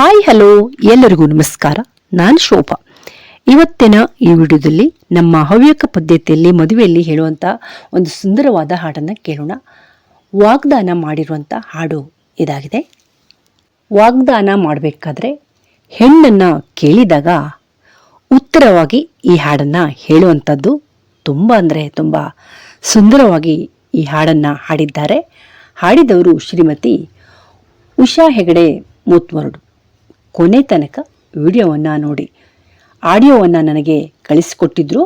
Hi, hello. ಎಲ್ಲರಿಗೂ ನಮಸ್ಕಾರ. ನಾನು ಶೋಭಾ. ಇವತ್ತಿನ ಈ ವಿಡಿಯೋದಲ್ಲಿ ನಮ್ಮ ಹವ್ಯಕ ಪದ್ಧತಿಯಲ್ಲಿ, ಮದುವೆಯಲ್ಲಿ ಹೇಳುವಂಥ ಒಂದು ಸುಂದರವಾದ ಹಾಡನ್ನು ಕೇಳೋಣ. ವಾಗ್ದಾನ ಮಾಡಿರುವಂಥ ಹಾಡು ಇದಾಗಿದೆ. ವಾಗ್ದಾನ ಮಾಡಬೇಕಾದ್ರೆ ಹೆಣ್ಣನ್ನು ಕೇಳಿದಾಗ ಉತ್ತರವಾಗಿ ಈ ಹಾಡನ್ನು ಹೇಳುವಂಥದ್ದು ತುಂಬ ಅಂದರೆ ತುಂಬ ಸುಂದರವಾಗಿ ಈ ಹಾಡನ್ನು ಹಾಡಿದ್ದಾರೆ. ಹಾಡಿದವರು ಶ್ರೀಮತಿ ಉಷಾ ಹೆಗಡೆ ಮೂತ್ಮರಡು ಕೊನೆ ತನಕ ವಿಡಿಯೋವನ್ನು ನೋಡಿ. ಆಡಿಯೋವನ್ನು ನನಗೆ ಕಳಿಸಿಕೊಟ್ಟಿದ್ರು.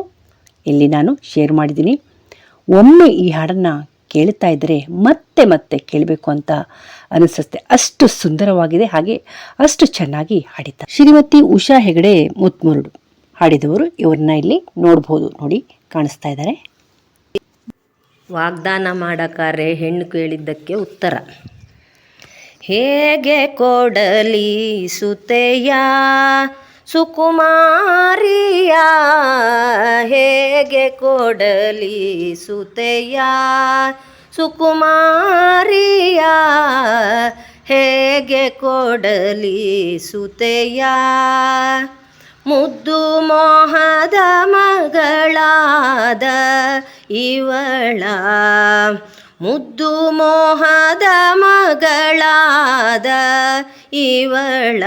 ಇಲ್ಲಿ ನಾನು ಶೇರ್ ಮಾಡಿದ್ದೀನಿ. ಒಮ್ಮೆ ಈ ಹಾಡನ್ನು ಕೇಳ್ತಾ ಇದ್ದರೆ ಮತ್ತೆ ಮತ್ತೆ ಕೇಳಬೇಕು ಅಂತ ಅನಿಸುತ್ತೆ. ಅಷ್ಟು ಸುಂದರವಾಗಿದೆ, ಹಾಗೆ ಅಷ್ಟು ಚೆನ್ನಾಗಿ ಹಾಡಿದ್ದಾರೆ. ಶ್ರೀಮತಿ ಉಷಾ ಹೆಗಡೆ ಮುತ್ಮುರುಡು ಹಾಡಿದವರು ಇವ್ರನ್ನ ಇಲ್ಲಿ ನೋಡ್ಬೋದು. ನೋಡಿ, ಕಾಣಿಸ್ತಾ ಇದ್ದಾರೆ. ವಾಗ್ದಾನ ಮಾಡಕಾರೆ ಹೆಣ್ಣು ಕೇಳಿದ್ದಕ್ಕೆ ಉತ್ತರ. ಹೇಗೆ ಕೊಡಲಿ ಸುತೆಯ ಸುಕುಮಾರಿಯ, ಹೇಗೆ ಕೊಡಲಿ ಸುತೆಯ ಸುಕುಮಾರಿಯ, ಹೇಗೆ ಕೊಡಲಿ ಸುತೆಯ ಮುದ್ದು ಮೋಹದ ಮಗಳಾದ ಇವಳ ಮುದ್ದು ಮೋಹದ ಮಗಳಾದ ಇವಳ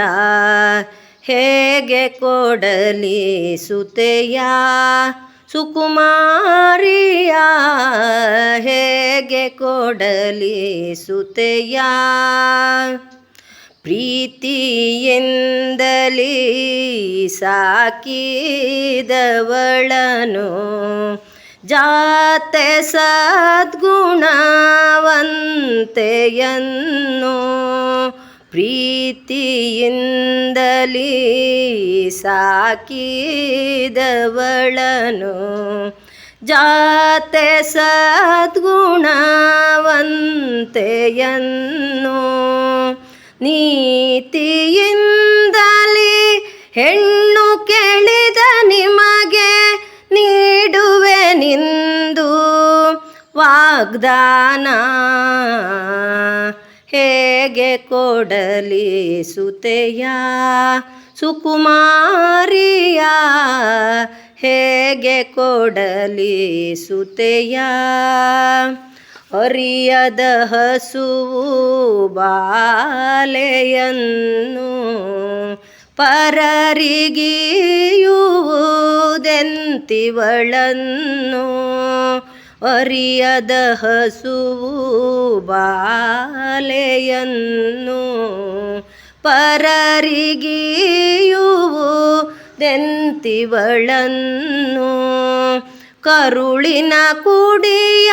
ಹೇಗೆ ಕೊಡಲಿ ಸುತೆಯ ಸುಕುಮಾರಿಯ ಹೇಗೆ ಕೊಡಲಿ ಸುತೆಯ ಪ್ರೀತಿಯಿಂದಲೀ ಸಾಕಿದವಳನು ಜಾತೆ ಸದ್ಗುಣವಂತೆಯನ್ನು ಪ್ರೀತಿಯಿಂದಲೀ ಸಾಕಿದವಳನು. ಜಾತೆ ಸದ್ಗುಣವಂತೆಯನ್ನು ನೀತಿಯಿಂದಲೇ ಹೆಣ್ಣು ವಾಗ್ದಾನ ಹೇಗೆ ಕೊಡಲಿ ಸುತೆಯ ಸುಕುಮಾರಿಯ ಹೇಗೆ ಕೊಡಲಿ ಸುತೆಯ ಅರಿಯದ ಹಸುವು ಬಾಲೆಯನ್ನು ಪರರಿಗಿಯುವುದೆಂತಿವಳನ್ನು ಅರಿಯದ ಹಸುವು ಬಾಲೆಯನ್ನು ಪರರಿಗಿಯುವುದೆಂತಿವಳನ್ನು ಕರುಳಿನ ಕುಡಿಯ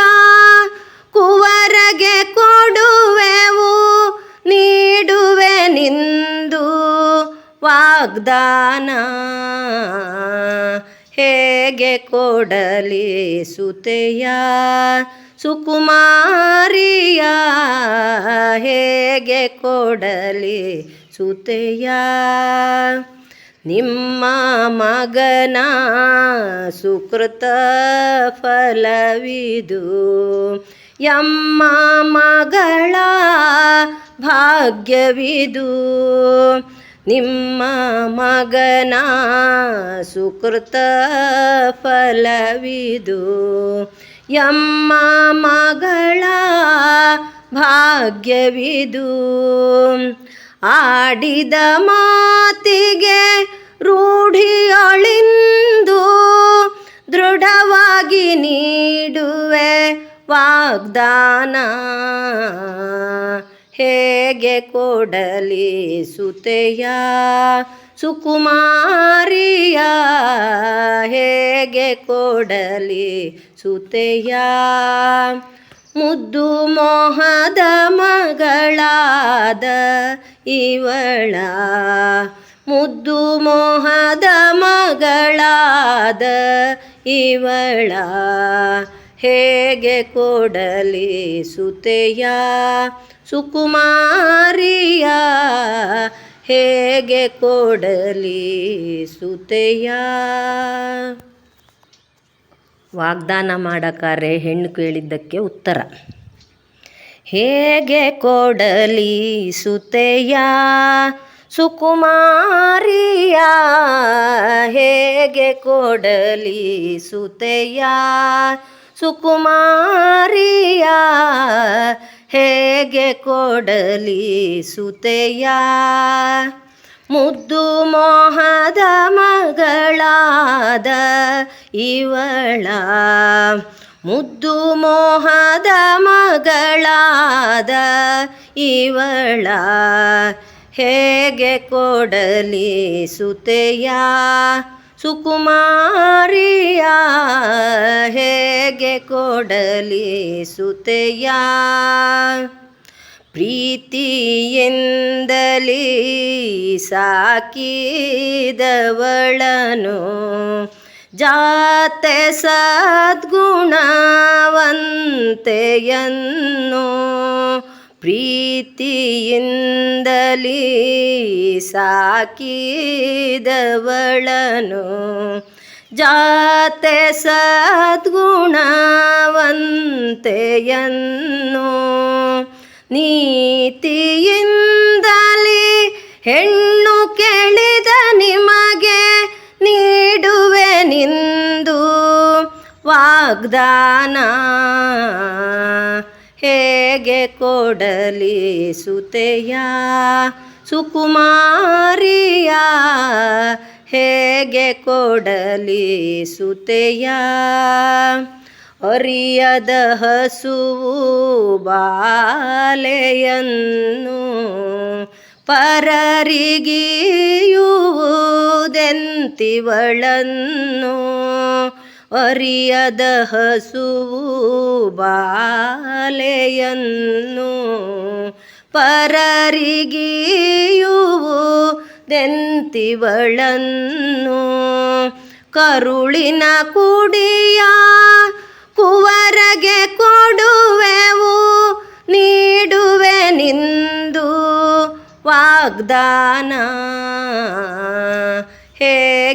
ಕುವರಗೆ ಕೊಡುವೆವು ನೀಡುವೆ ನಿಂದು ವಾಗ್ದಾನ. ಹೇಗೆ ಕೊಡಲಿ ಸುತೆಯ ಸುಕುಮಾರಿಯ ಹೇಗೆ ಕೊಡಲಿ ಸುತೆಯ ನಿಮ್ಮ ಮಗನ ಸುಕೃತ ಫಲವಿದು. ಯಮ್ಮ ಮಗಳ ಭಾಗ್ಯವಿದು. ನಿಮ್ಮ ಮಗನ ಸುಕೃತ ಫಲವಿದು. ಎಮ್ಮ ಮಗಳ ಭಾಗ್ಯವಿದು. ಆಡಿದ ಮಾತಿಗೆ ರೂಢಿಯೊಳಿಂದು ದೃಢವಾಗಿ ನೀಡುವೆ ವಾಗ್ದಾನ. ಹೇಗೆ ಕೊಡಲಿ ಸುತೆಯ ಸುಕುಮಾರಿಯ ಹೇಗೆ ಕೊಡಲಿ ಸುತೆಯ ಮುದ್ದು ಮೋಹದ ಮಗಳಾದ ಇವಳ. ಮುದ್ದು ಮೋಹದ ಮಗಳಾದ ಇವಳ. ಹೇಗೆ ಕೊಡಲಿ ಸುತೆಯ ಸುಕುಮಾರಿಯ, ಹೇಗೆ ಕೊಡಲಿ ಸುತೆಯ ವಾಗ್ದಾನ ಮಾಡಕಾರೆ ಹೆಣ್ಣು ಕೇಳಿದ್ದಕ್ಕೆ ಉತ್ತರ. ಹೇಗೆ ಕೊಡಲಿ ಸುತೆಯ ಸುಕುಮಾರಿಯ, ಹೇಗೆ ಕೊಡಲಿ ಸುತೆಯ ಸುಕುಮಾರಿಯ ಹೇಗೆ ಕೊಡಲಿ ಸುತೆಯ ಮುದ್ದು ಮೋಹದ ಮಗಳಾದ ಇವಳ. ಮುದ್ದು ಮೋಹದ ಮಗಳಾದ ಇವಳ. ಹೇಗೆ ಕೊಡಲಿ ಸುತೆಯ ಸುಕುಮಾರಿಯ ಹೇಗೆ ಕೊಡಲಿ ಸುತೆಯ? ಪ್ರೀತಿಯಿಂದಲೇ ಸಾಕಿದವಳನು ಜಾತೆ ಸದ್ಗುಣವಂತೆಯನ್ನು ಪ್ರೀತಿಯಿಂದಲೇ ಸಾಕಿದವಳನು. ಜಾತೆ ಸದ್ಗುಣವಂತೆಯನ್ನು ನೀತಿಯಿಂದಲೇ ಹೆಣ್ಣು ಕೇಳಿದ ನಿಮಗೆ ನೀಡುವೆ ನಿಂದು ವಾಗ್ದಾನ. ಹೇಗೆ ಕೊಡಲಿ ಸುತೆಯ ಸುಕುಮಾರಿಯ. ಹೇಗೆ ಕೊಡಲಿ ಸುತೆಯ? ಅರಿಯದ ಹಸುವು ಬಾಲೆಯನ್ನು ಪರರಿಗಿಯುವುದೆಂತಿವಳನ್ನು ಅರಿಯದ ಹಸುವು ಬಾಲೆಯನ್ನು ಪರರಿಗಿಯುವುದೆಂತಿವಳನ್ನು. ಕರುಳಿನ ಕುಡಿಯ ಕುವರಗೆ ಕೊಡುವೆವು ನೀಡುವೆ ನಿಂದು ವಾಗ್ದಾನ.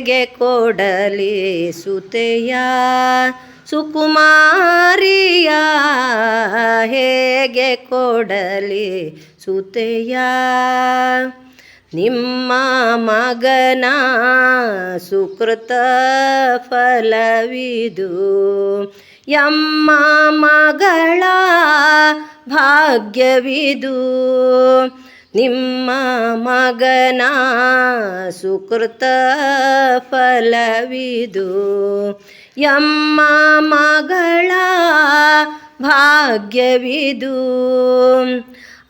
ಹೇಗೆ ಕೊಡಲಿ ಸುತೆಯ ಸುಕುಮಾರಿಯ ಹೇಗೆ ಕೊಡಲಿ ಸುತೆಯ ನಿಮ್ಮ ಮಗನ ಸುಕೃತ ಫಲವಿದು. ಎಮ್ಮ ಮಗಳ ಭಾಗ್ಯವಿದು. ನಿಮ್ಮ ಮಗನ ಸುಕೃತ ಫಲವಿದು. ಎಮ್ಮ ಮಗಳ ಭಾಗ್ಯವಿದು.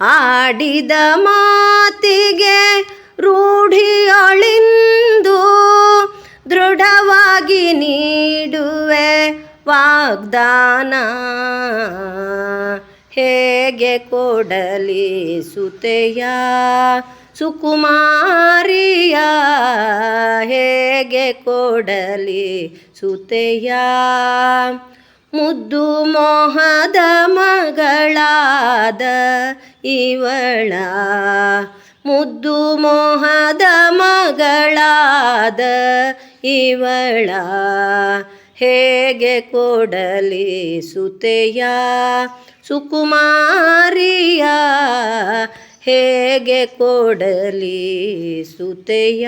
ಆಡಿದ ಮಾತಿಗೆ ರೂಢಿಯೊಳಿಂದು. ದೃಢವಾಗಿ ನೀಡುವೆ ವಾಗ್ದಾನ. ಹೇಗೆ ಕೊಡಲಿ ಸುತೆಯ ಸುಕುಮಾರಿಯ ಹೇಗೆ ಕೊಡಲಿ ಸುತೆಯ ಮುದ್ದು ಮೋಹದ ಮಗಳಾದ ಇವಳ. ಮುದ್ದು ಮೋಹದ ಮಗಳಾದ ಇವಳ. ಹೇಗೆ ಕೊಡಲಿ ಸುತೆಯ ಸುಕುಮಾರಿಯ ಹೇಗೆ ಕೊಡಲಿ ಸುತೆಯ